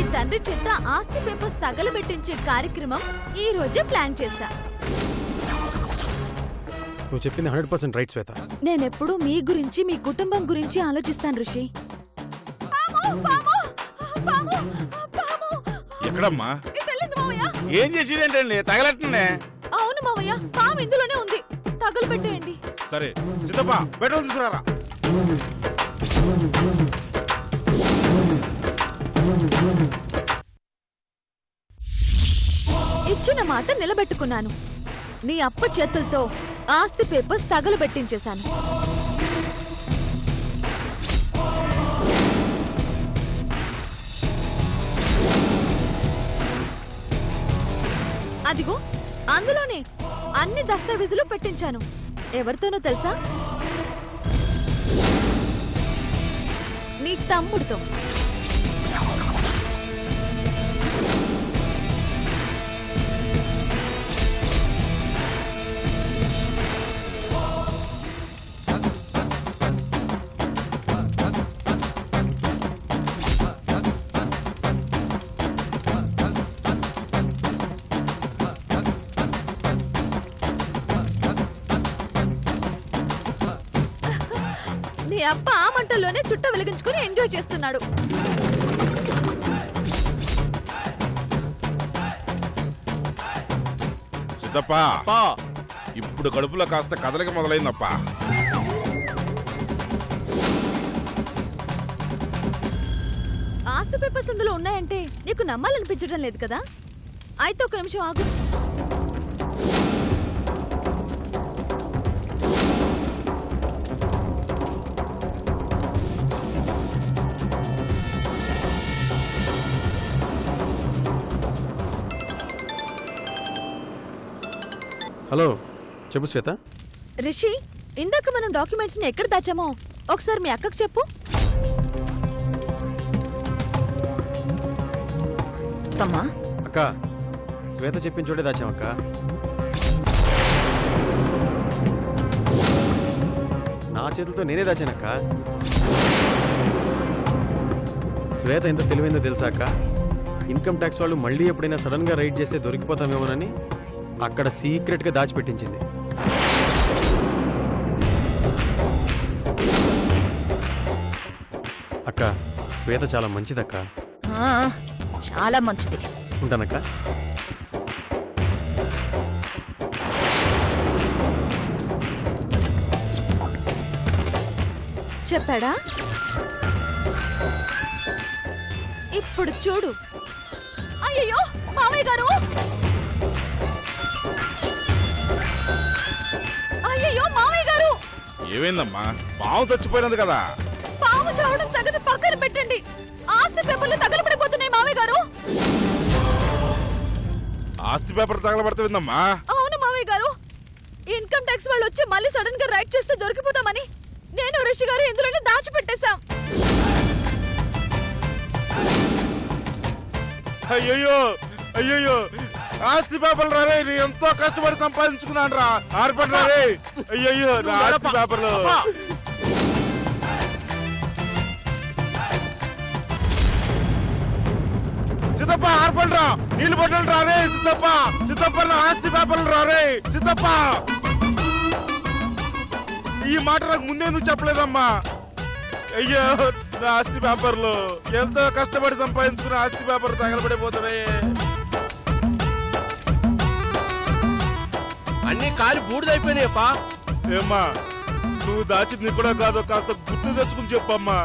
మీ తండ్రి చేత ఆస్తి పేపర్స్ తగలబెట్టించే కార్యక్రమం ఈ రోజే ప్లాన్ చేశా. నువ్వు చెప్పింది హండ్రెడ్ పర్సెంట్ రైట్ శ్వేత. నేనెప్పుడు మీ గురించి మీ కుటుంబం గురించి ఆలోచిస్తాను ఋషి. ఎక్కడమ్మా. ఏం చేసిరేంటండి? తగలెట్టండి అవును మావయ్య. పాము ఇందులోనే ఉంది. తగలబెట్టేయండి. సరే సిద్ధప్ప పెట్రోల్ తీసుకురారా? ఇచ్చిన మాట నిలబెట్టుకున్నాను. నీ అప్ప చేతులతో ఆస్తి పేపర్స్ తగలబెట్టించేశాను. అదిగో అందులోనే అన్ని దస్తావేజులు పెట్టించాను. ఎవరితోనో తెలుసా? నీ తమ్ముడితో. నీ అప్ప ఆ మంటల్లోనే చుట్ట వెలిగించుకుని ఎంజాయ్ చేస్తున్నాడు. సిద్ధప్ప ఇప్పుడు కడుపులో కాస్త కదలిక మొదలైందప్ప. ఆస్తి పేపర్స్ అందులో ఉన్నాయంటే నీకు నమ్మాలనిపించడం లేదు కదా? అయితే ఒక నిమిషం ఆగు. హలో చెప్పు శ్వేత. రిషి ఇందాక మనం డాక్యుమెంట్స్ని ఎక్కడ దాచామో? ఒకసారి మీ అక్కకు చెప్పు. తమ్మా. అక్క శ్వేత చెప్పిన చోటే దాచాం అక్క. నా చేతులతో నేనే దాచానక్క శ్వేత ఎంత తెలివైందో తెలుసా అక్క? ఇన్కమ్ ట్యాక్స్ వాళ్ళు మళ్ళీ ఎప్పుడైనా సడన్గా రైడ్ చేస్తే దొరికిపోతామేమోనని అక్కడ సీక్రెట్గా దాచిపెట్టించింది. అక్క శ్వేత చాలా మంచిదక్క. చాలా మంచిది. ఉంటానక్క. చెప్పాడా? ఇప్పుడు చూడు. అయ్యయ్యో మామయ్య గారు! ఏమైందమ్మా? పావు చచ్చిపోయినది కదా. పాము చావడం సంగతి పక్కన పెట్టండి. ఆస్తి పేపర్లు తగలబడిపోతున్నాయి మామయ్య గారు. ఆస్తి పేపర్ తగలబడుతుందమ్మా అవును మామయ్య గారు. ఇన్కమ్ ట్యాక్స్ వాళ్ళు వచ్చి మళ్ళీ సడన్గా రైట్ చేస్తే దొరికిపోతామని నేను రిషి గారు ఇందులోనే దాచిపెట్టేశాం. అయ్యయ్యో! అయ్యయ్యో! ఆస్తి పేపర్లు రారే నేను ఎంతో కష్టపడి సంపాదించుకున్నాను రా. ఆర్పడి రారే అయ్యయ్యో నా ఆస్తి పేపర్లు. సిద్ధప్ప ఆర్పండి రా. నీళ్ళు పట్టండి రారే సిద్ధప్ప సిద్ధప్ప. నా ఆస్తి పేపర్లు రారే సిద్ధప్ప. ఈ మాట నాకు ముందే నువ్వు చెప్పలేదమ్మా? అయ్యో నా ఆస్తి పేపర్లు. ఎంతో కష్టపడి సంపాదించుకున్న ఆస్తి పేపర్ తగలబడిపోతున్నాయి. అన్ని కాలి బూడిదైపోయినాయప్పా. ఏమ్మా నువ్వు దాచింది కూడా కాదు కాస్త గుర్తు తెచ్చుకుని చెప్పమ్మా.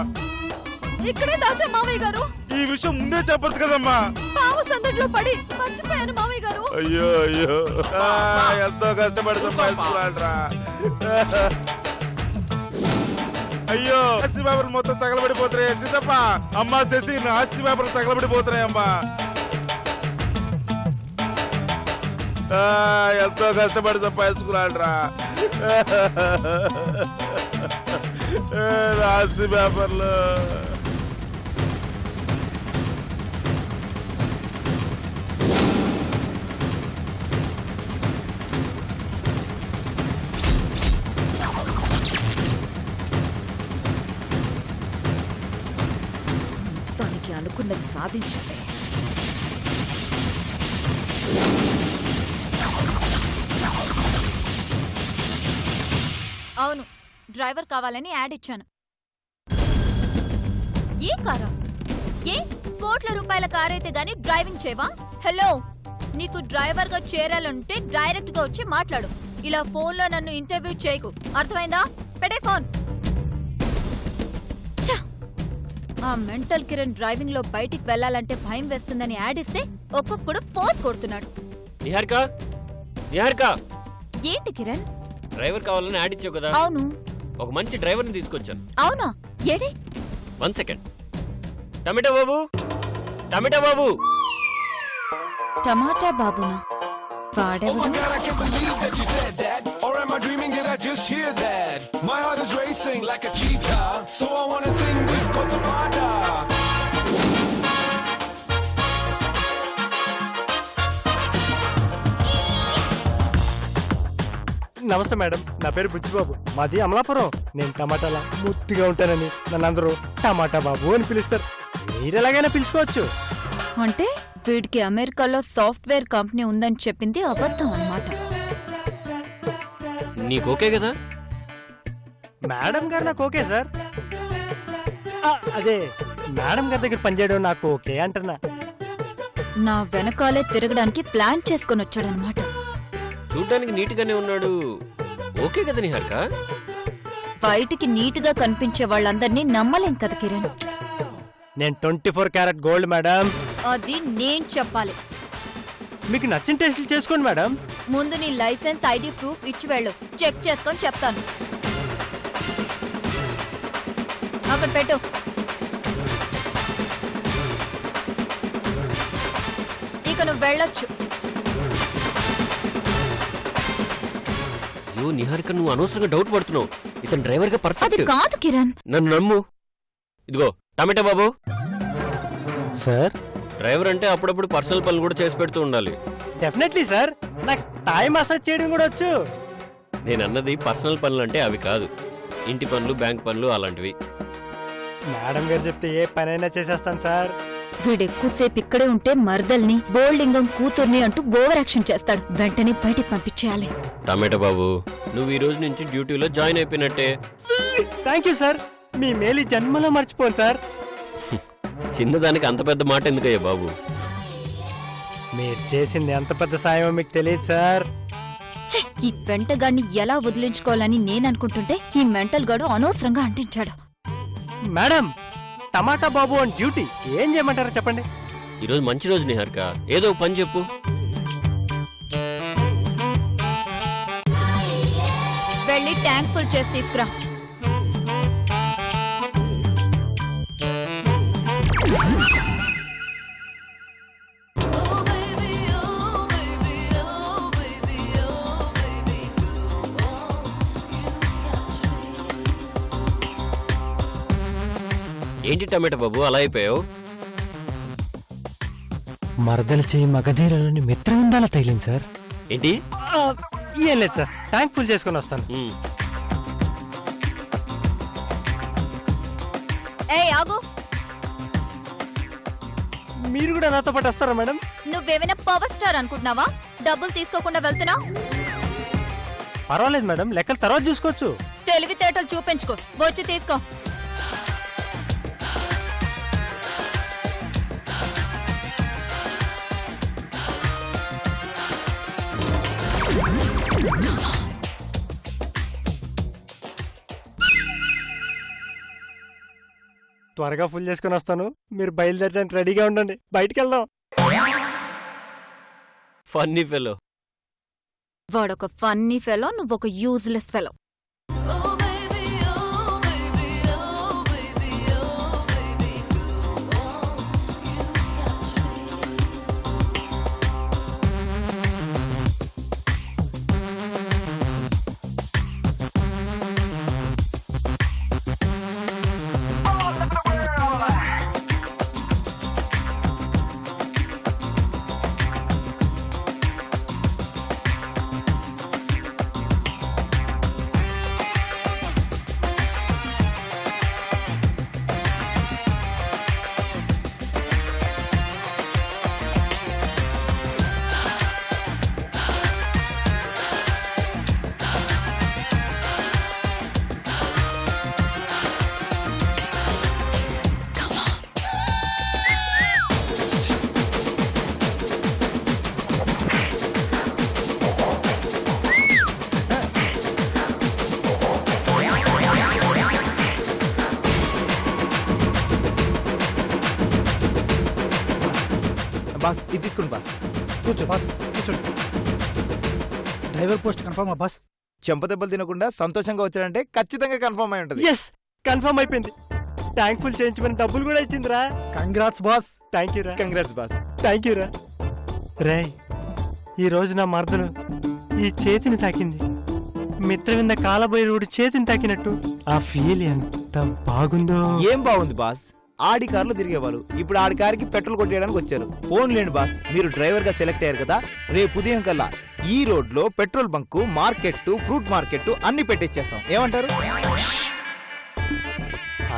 ఇక్కడే దాచా మామయ్య గారు. ఈ విషయం ముందే చెప్పొచ్చు కదమ్మా. పాము సందడిలో పడి మర్చిపోయాను మామయ్య గారు. అయ్యో అయ్యో. ఆ, ఎంతో కష్టపడి సంపాదించుకున్నాడ్రా అయ్యో ఆస్తి పేపర్లు మొత్తం తగలబడిపోతున్నాయి సీతప్ప. అమ్మా శశి నా ఆస్తి పేపర్లు తగలబడిపోతున్నాయి ఎంతో కష్టపడి సంపాదించుకున్నాడ్రా. రాసి పేపర్లు. తనకి అనుకున్నది సాధి అవును డ్రైవర్ కావాలని యాడ్ ఇచ్చాను. ఏ కారా? ఏ? కోట్ల రూపాయల కార్ అయితే గాని డ్రైవింగ్ చేయవా? హలో నీకు డ్రైవర్గా చేరాలంటే డైరెక్ట్గా వచ్చి మాట్లాడు. ఇలా ఫోన్లో నన్ను ఇంటర్వ్యూ చేయకు. అర్థమైందా? పెట్టే ఫోన్! ఆ మెంటల్ కిరణ్ డ్రైవింగ్లో బయటికి వెళ్ళాలంటే భయం వేస్తుందని యాడ్ ఇస్తే ఒక్కొక్కడు ఫోర్స్ కొడుతున్నాడు. నిహారిక? నిహారిక? ఏంటి కిరణ్? డ్రైవర్ కావాలని యాడ్ ఇచ్చావు కదా. అవును. ఒక మంచి డ్రైవర్ని తీసుకొచ్చాను. అవునా? AD? One second tomato Babu! Tomato Babu! Tomato బాబునా? My heart is racing నమస్తే మేడం. నా పేరు బుచ్చిబాబు మాది అమలాపురం. నేను టమాటాలా? ముద్దుగా ఉంటానని నన్ను అందరూ టమాటా బాబు అని పిలుస్తారు. మీరు ఎలాగైనా పిలుచుకోవచ్చు. అంటే వీడికి అమెరికాలో సాఫ్ట్వేర్ కంపెనీ ఉందని చెప్పింది అబద్ధం అన్నమాట. నీకు ఓకే కదా? మేడం గారు నాకు ఓకే సార్. ఆ, అదే మేడం గారి దగ్గర పనిచేయడం నాకు ఓకే అంటున్నా. నా వెనకాలే తిరగడానికి ప్లాన్ చేసుకొని వచ్చాడనమాట చూడ్డానికి నీట్గానే ఉన్నాడు. ఓకే కదా నిహారిక? బయటికి నీట్గా కనిపించే వాళ్ళందరినీ నమ్మలేం కదా కిరణ్? నేను twenty four carat gold madam. అది నేను చెప్పాలి. మీకు నచ్చిన టెస్టులు చేసుకోండి మేడం. ముందు నీ లైసెన్స్ ఐడి ప్రూఫ్ ఇచ్చి వెళ్ళు. చెక్ చేసుకొని చెప్తాను. అక్కడ పెట్టు. ఇక నువ్వు వెళ్ళొచ్చు. అయ్యో నిహారిక నువ్వు అనవసరంగా డౌట్ పడుతున్నావు. ఇతను డ్రైవర్గా అది పర్ఫెక్ట్ కాదు కిరణ్. నన్ను నమ్ము. ఇదిగో టమాటా బాబు. సార్? డ్రైవర్ అంటే అప్పుడప్పుడు పర్సనల్ పనులు కూడా చేసి పెడుతూ ఉండాలి. Definitely sir. నాకు థాయ్ మసాజ్ చేయడం కూడా వచ్చు. నేను అన్నది పర్సనల్ పనులు అంటే అవి కాదు. ఇంటి పనులు బ్యాంక్ పనులు అలాంటివి. మేడం గారు చెప్తే ఏ పనైనా చేసేస్తాను సార్. వీడు ఎక్కువసేపు ఇక్కడే ఉంటే మరదల్ని బోల్డింగం కూతుర్ని అంటూ ఓవర్ యాక్షన్ చేస్తాడు. వెంటనే బయటికి పంపించేయాలి. టమాటా బాబు నువ్వు ఈ రోజు నుంచి డ్యూటీలో జాయిన్ అయిపోయినట్టే. Thank you sir. మీ మేలు జన్మలో మర్చిపోను సార్. చిన్నదానికి అంత పెద్ద మాట ఎందుకయ్యా బాబు? మీరు చేసింది ఎంత పెద్ద సాయమో మీకు తెలియదు సార్. ఛే, ఈ వెంటగాడిని ఎలా వదిలించుకోవాలని నేను అనుకుంటుంటే ఈ మెంటల్ గాడు అనవసరంగా అంటించాడు. మేడం టమాటా బాబు అని డ్యూటీ ఏం చేయమంటారో చెప్పండి? ఈరోజు మంచి రోజు నిహారిక. ఏదో ఒక పని చెప్పు. వెళ్ళి ట్యాంక్ ఫుల్ చేసి తీసుకురా. ఏంటి టమాటా బాబు అలా అయిపోయావు? మరదలు చేయి మగధీరలోని మిత్రవిందాల తగిలింది సార్. ఏంటి? ఏం లేదు సార్. ట్యాంక్ ఫుల్ చేసుకొని వస్తాను. ఉమ్, ఏయ్ ఆగు. మీరు కూడా నాతో పాటు వస్తారా మేడం? నువ్వేమైనా పవర్ స్టార్ అనుకుంటున్నావా? డబ్బులు తీసుకోకుండా వెళ్తున్నావు? పర్వాలేదు మేడం. లెక్కలు తర్వాత చూసుకోవచ్చు. తెలివితేటలు చూపించుకో. వచ్చి తీసుకో. త్వరగా ఫుల్ చేసుకొని వస్తాను. మీరు బయలుదేరడానికి రెడీగా ఉండండి. బయటికి వెళ్దాం ఫన్నీ ఫెలో వాడొక ఫన్నీ ఫెలో నువ్వొక యూజ్లెస్ ఫెలో కన్ఫర్మ్ బాస్? చెంపదెబ్బలు తినకుండా సంతోషంగా వచ్చాడంటే ఖచ్చితంగా కన్ఫర్మ్ అయి ఉంటుంది. ఎస్ కన్ఫర్మ్ అయిపోయింది. ట్యాంక్ ఫుల్ చేయించమని డబ్బులు కూడా ఇచ్చిందిరా. కంగ్రాట్స్ బాస్ థ్యాంక్ యూ రా. కంగ్రాట్స్ బాస్ థ్యాంక్ యూ రా. రే ఈ రోజు నా మరదలు ఈ చేతిని తాకింది. మిత్రవింద కాలబోయేరుడు చేతిని తాకినట్టు ఆ ఫీల్ ఎంత బాగుందో. ఏం బాగుంది బాస్? ఆడి కార్లో తిరిగేవాళ్ళు. ఇప్పుడు ఆడి కార్కి పెట్రోల్ కొట్టేయడానికి వచ్చారు. ఫోన్ లేండి బాస్. మీరు డ్రైవర్గా సెలెక్ట్ అయ్యారు కదా రేపు ఉదయం కల్లా ఈ రోడ్లో petrol bunk market fruit market అన్ని పెట్టిచ్చేస్తాం. ఏమంటారు?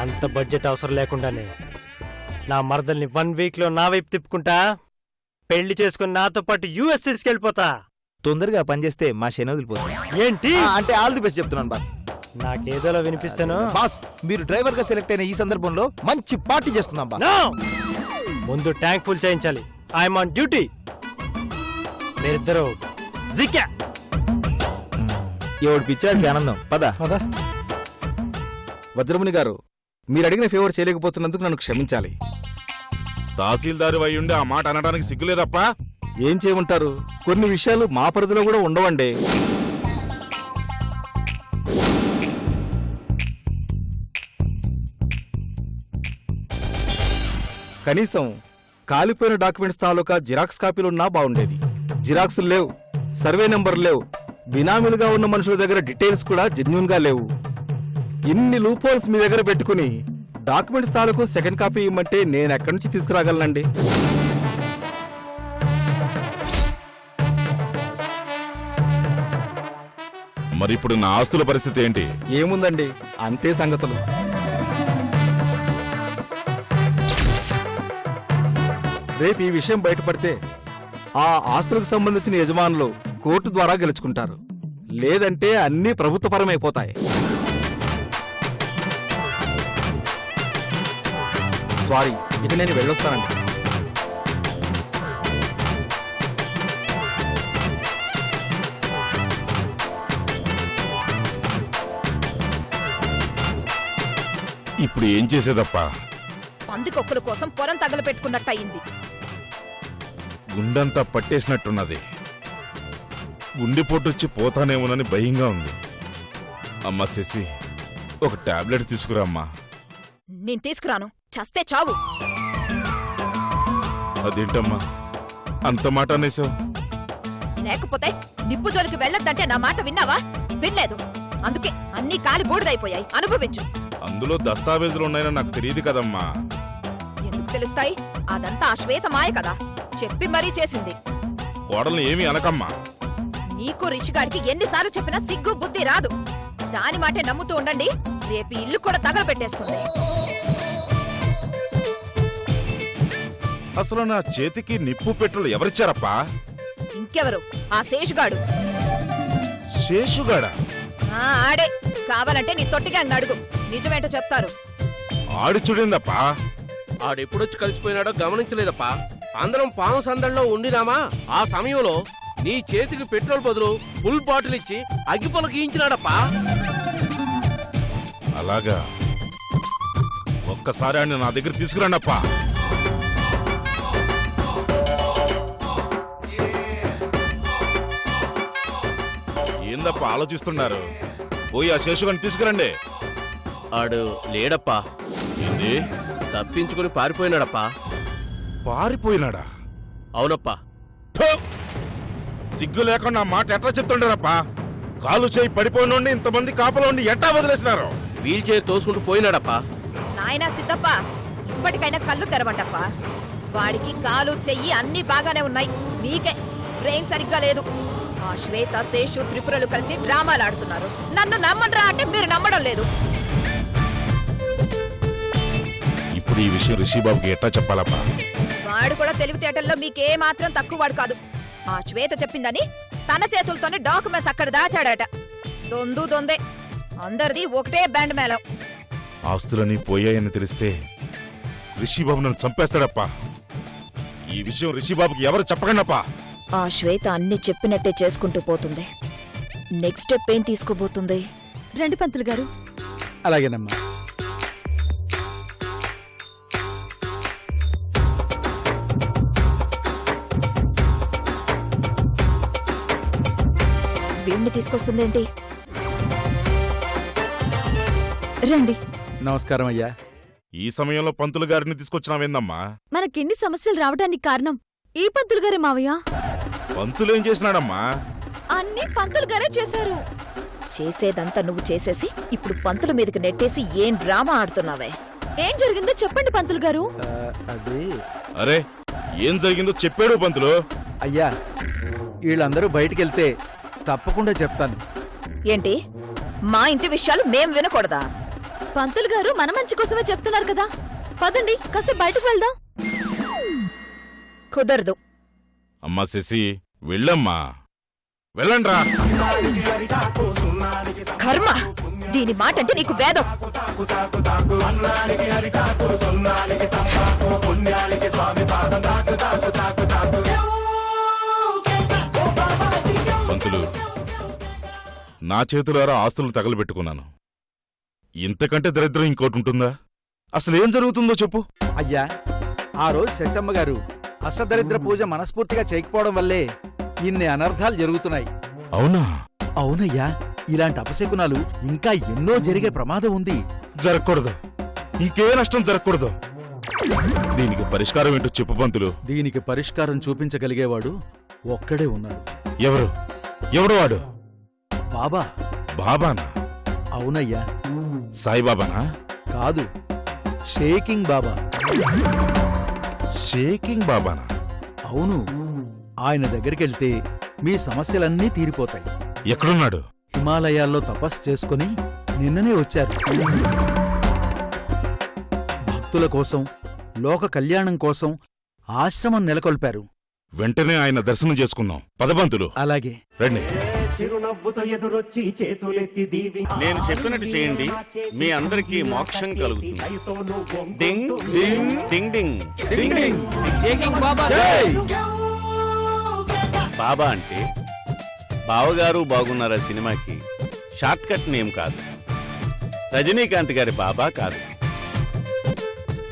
అంత బడ్జెట్ అవసరం లేకుండానే నా మరదల్ని వన్ వీక్లో నా వైపు తిప్పుకుంటా పెళ్ళి చేసుకుని నాతో పాటు యూఎస్ తీసుకెళ్ళిపోతా. తొందరగా పనిచేస్తే మా శని వదిలిపోతుంది. ఏంటి? అంటే ఆల్ ది బెస్ట్ చెప్తున్నాను బాస్. నాకేదోలో వినిపిస్తాను? బాస్ మీరు డ్రైవర్గా సెలెక్ట్ అయిన ఈ సందర్భంలో మంచి పార్టీ చేసుకుందాం బాస్! ముందు ట్యాంక్ ఫుల్ చేయించాలి. I'm on duty. మీరిద్దరు జికా ఎవడు పిచ్చాడికి ఆనందం. పద. వజ్రముని గారు మీరు అడిగిన ఫేవర్ చేయలేకపోతున్నందుకు నన్ను క్షమించాలి. తహసీల్దారు అయి ఉండి ఆ మాట అనడానికి సిగ్గులేదప్పా? ఏం చేయమంటారు? కొన్ని విషయాలు మా పరిధిలో కూడా ఉండవండి. కనీసం కాలిపోయిన డాక్యుమెంట్స్ తాలూకా జిరాక్స్ కాపీలున్నా బాగుండేది. జిరాక్సులు లేవు. సర్వే నెంబర్ లేవు. బినామీలుగా ఉన్న మనుషుల దగ్గర డీటెయిల్స్ కూడా జెన్యున్గా లేవు. ఇన్ని లూపోల్స్ మీ దగ్గర పెట్టుకుని డాక్యుమెంట్స్ తాలూకు సెకండ్ కాపీ ఇమ్మంటే నేను ఎక్కడి నుంచి తీసుకురాగలనండి? మరి ఇప్పుడు నా ఆస్తుల పరిస్థితి ఏంటి? ఏముందండి? అంతే సంగతులు. రేపు ఈ విషయం బయటపడితే ఆ ఆస్తులకు సంబంధించిన యజమానులు కోర్టు ద్వారా గెలుచుకుంటారు. లేదంటే అన్నీ ప్రభుత్వపరమైపోతాయి. సారీ ఇక నేను వెళ్ళొస్తానండి. ఇప్పుడు ఏం చేసేదప్పా? పందికొక్కుల కోసం పొరం తగలపెట్టుకున్నట్టు అయింది గుండంతా పట్టేసినట్టున్నది. గుండెపోటొచ్చి పోతానేమోనని భయంగా ఉంది. అమ్మా శశి ఒక టాబ్లెట్ తీసుకురామ్మా నేను తీసుకురాను. చస్తే చావు. అదేంటమ్మా? అంత మాట అనేసావు లేకపోతే నిప్పు జోలికి వెళ్ళొద్దంటే నా మాట విన్నావా? వినలేదు. అందుకే అన్ని కాలి బూడిదైపోయాయి. అనుభవించు. అందులో దస్తావేజులు ఉన్నాయని నాకు తెలియదు కదమ్మా. ఎందుకు తెలుస్తాయి? అదంతా ఆ శ్వేత మాయ కదా. చెప్పి మరీ చేసింది. కోడల్ని ఏమీ అనకమ్మా. నీకు రిషిగాడికి ఎన్నిసార్లు చెప్పినా సిగ్గు బుద్ధి రాదు. దాని మాటే నమ్ముతూ ఉండండి రేపు ఈ ఇల్లు కూడా తగలబెట్టేస్తుంది. అసలు నా చేతికి నిప్పు పెట్రోల్ ఎవరిచ్చారప్పా? ఇంకెవరు? ఆ శేషుగాడు. శేషుగాడా? ఆ, ఆడే. కావాలంటే నీ తొట్టిగా అడుగు. నిజమేంటో చెప్తారు. ఆడి చూడిందప్పా. ఆడెప్పుడొచ్చి కలిసిపోయినాడో గమనించలేదప్పా. అందరం పాము సందడిలో ఉండినామా? ఆ సమయంలో నీ చేతికి పెట్రోల్ బదులు ఫుల్ బాటిల్ ఇచ్చి అగ్గిపొల గీయించినాడప్పా. అలాగా. ఒక్కసారి ఆయన నా దగ్గర తీసుకురండి అప్పా ఏందప్ప ఆలోచిస్తున్నారు? పోయి ఆ శేషుగాని తీసుకురండి. ఆడు లేడప్పా. ఏంది? తప్పించుకుని పారిపోయినాడప్పా. పారిపోయినాడా? అవునప్పా! సిగ్గు లేకుండా మాట ఎట్లా చెప్తుండారప్పా? కాలు చేయి పడిపోయినండి ఇంతమంది కాపలో ఉండి ఎట్టా వదిలేసినారు? వీల్ చైర్ తోసుకుంటూ పోయినాడప్పా. నాయనా సిద్ధప్ప ఇప్పటికైనా కళ్ళు తెరవండప్ప. వాడికి కాలు చెయ్యి అన్ని బాగానే ఉన్నాయి. మీకే బ్రెయిన్ సరిగ్గా లేదు. ఆ శ్వేత శేషు త్రిపురలు కలిసి డ్రామాలు ఆడుతున్నారు. నన్ను నమ్మండ్రా అంటే మీరు నమ్మడం లేదు. ఇప్పుడు ఈ విషయం రిషిబాబుకి ఎట్లా చెప్పాలప్పా వాడు కూడా తెలివితేటల్లో మీకే మాత్రం తక్కువ వాడు కాదు. ఆ శ్వేత చెప్పిందని తన చేతులతోనే డాక్యుమెంట్స్ అక్కడ దాచాడట. దొందు దొందే. అందరిది ఒకటే బ్యాండ్ మేళం. ఆస్తులన్నీ పోయాయని తెలిస్తే రిషిబాబు నన్ను చంపేస్తాడప్పా. ఈ విషయం రిషిబాబుకి ఎవరు చెప్పకండప్పా? ఆ శ్వేత అన్ని చెప్పినట్టే చేసుకుంటూ పోతుంది. నెక్స్ట్ స్టెప్ ఏం తీసుకోబోతుంది? రండి పంతులు గారు. అలాగేనమ్మా. వీణ్ణి తీసుకొస్తుందేంటి? రండి. నమస్కారం అయ్యా. ఈ సమయంలో పంతులు గారిని తీసుకొచ్చినావేందమ్మా మనకెన్ని సమస్యలు రావడానికి కారణం ఈ పంతులు గారే మావయ్య. పంతులు ఏం చేసినాడమ్మా? అన్ని పంతులు గారే చేశారు. చేసేదంతా నువ్వు చేసేసి ఇప్పుడు పంతుల మీదకి నెట్టేసి ఏం డ్రామా ఆడుతున్నావే? ఏం జరిగిందో చెప్పండి పంతులు గారు. అది అరే ఏం జరిగిందో చెప్పాడు పంతులు. అయ్యా వీళ్ళందరూ బయటికి వెళ్తే తప్పకుండా చెప్తాను. ఏంటి? మా ఇంటి విషయాలు మేం వినకూడదా? పంతులు గారు మన మంచి కోసమే చెప్తున్నారు కదా. పదండి కాసేపు బయటకు వెళ్దాం. కుదరదు. అమ్మా శశి వెళ్ళమ్మా. వెళ్ళండ్రా. కర్మ! దీని మాట అంటే నీకు వేదం. నా చేతులారా ఆస్తులు తగలబెట్టుకున్నాను. ఇంతకంటే దరిద్రం ఇంకోటి ఉంటుందా అసలు జరుగుతుందో చెప్పు. అయ్యా ఆ రోజు శశమ్మ గారు అష్టదరిద్ర పూజ మనస్ఫూర్తిగా చేయకపోవడం వల్లే ఇన్ని అనర్థాలు జరుగుతున్నాయి. అవునా? అవునయ్యా ఇలాంటి అపశకునాలు ఇంకా ఎన్నో జరిగే ప్రమాదం ఉంది. జరగకూడదు. ఇంకే నష్టం జరగకూడదు. దీనికి పరిష్కారం ఏంటో చెప్పు పంతులు. దీనికి పరిష్కారం చూపించగలిగేవాడు ఒక్కడే ఉన్నాడు. ఎవరు? ఎవడు వాడు? బాబా. బాబానా? అవునయ్యా. సాయిబాబానా? కాదు. షేకింగ్ బాబా. షేకింగ్ బాబానా? అవును. ఆయన దగ్గరికెళ్తే మీ సమస్యలన్నీ తీరిపోతాయి. ఎక్కడున్నాడు? హిమాలయాల్లో తపస్సు చేసుకుని నిన్ననే వచ్చారు. భక్తుల కోసం లోక కళ్యాణం కోసం ఆశ్రమం నెలకొల్పారు. వెంటనే ఆయన దర్శనం చేసుకుందాం. పదబంతులు. అలాగే. రండి. నేను చెప్పినట్టు చేయండి. మీ అందరికీ మోక్షం కలుగుతుంది. డింగ్ డింగ్ డింగ్ డింగ్ డింగ్ బాబా. అంటే బావగారు బాగున్నారా సినిమాకి? షార్ట్ కట్ నేమ్ కాదు. రజనీకాంత్ గారి బాబా కాదు.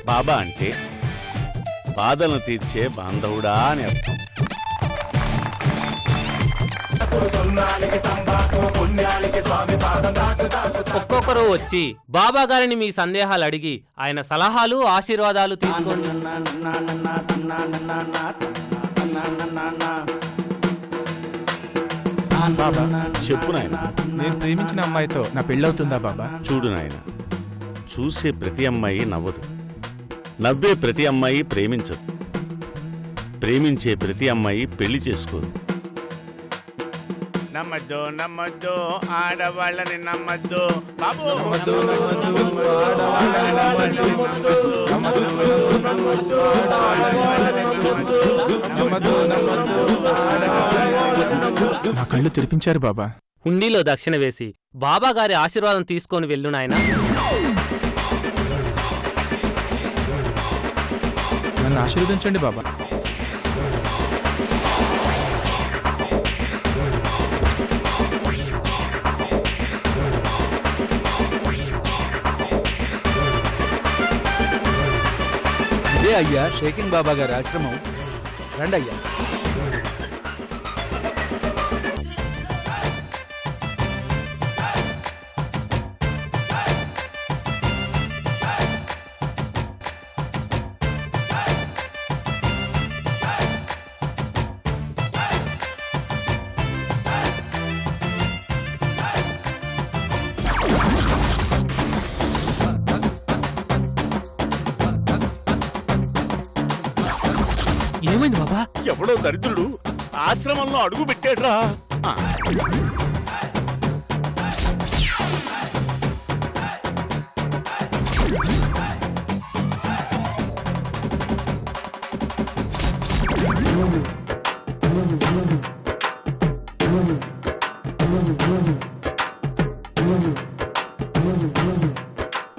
బాబా అంటే బాధలను తీర్చే బాంధవుడా అని అర్థం. ఒక్కొక్కరు వచ్చి బాబా గారిని మీ సందేహాలు అడిగి ఆయన సలహాలు ఆశీర్వాదాలు తీసుకోండి. చెప్పు నాయన. నేను ప్రేమించిన అమ్మాయితో నా పెళ్ళవుతుందా బాబా? చూడు నాయన చూసే ప్రతి అమ్మాయి నవ్వదు. నవ్వే ప్రతి అమ్మాయి ప్రేమించదు. ప్రేమించే ప్రతి అమ్మాయి పెళ్ళి చేసుకోదు. నమ్మద్దు నమ్మద్దు ఆడవాళ్ళని నమ్మద్దు. బాబు! నా కళ్ళు తెరిపించారు బాబా. హుండీలో దక్షిణ వేసి బాబా గారి ఆశీర్వాదం తీసుకొని వెళ్ళు నాయనా. నన్ను ఆశీర్వదించండి బాబా. ఇదే అయ్యా షేకింగ్ బాబా గారి ఆశ్రమం. రండి అయ్యా దరిద్రుడు. ఆశ్రమంలో అడుగు పెట్టాడ్రా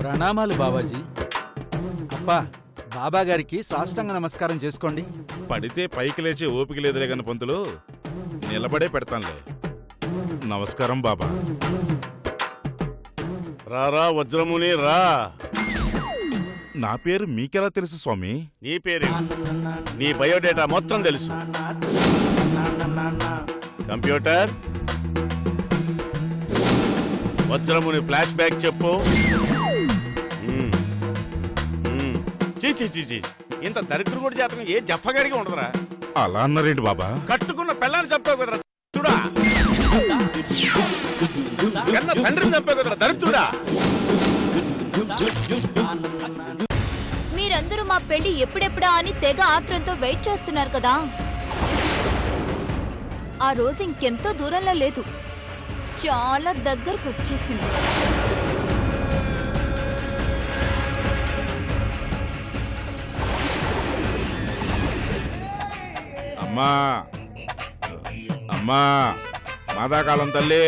ప్రణామాలు బాబాజీ. అప్పా బాబా గారికి సాష్టాంగ నమస్కారం చేసుకోండి. పడితే పైకి లేచే ఓపిక లేదులే గాని పంతులు. నిలబడే పెడతానులే. నమస్కారం బాబా. రారా వజ్రముని రా. నా పేరు మీకెలా తెలుసు స్వామి? నీ పేరు నీ బయోడేటా మొత్తం తెలుసు. కంప్యూటర్. వజ్రముని ఫ్లాష్ బ్యాక్ చెప్పు. చీ చీ చీ ఇంత జాతకం ఏ జఫగాడిగా ఉండదురా. అలా అన్నారేంటి బాబా? కట్టుకున్న పిల్లని చెప్తావు కదరా చూడా కన్న తండ్రిని చంపావు కదరా దరిద్రుడా. మీరందరూ మా పెళ్ళి ఎప్పుడెప్పుడా అని తెగ ఆత్రంతో వెయిట్ చేస్తున్నారు కదా. ఆ రోజు ఇంకెంతో దూరంలో లేదు. చాలా దగ్గరకు వచ్చేసింది. అమ్మా. అమ్మా. మాదాకాలం తల్లి.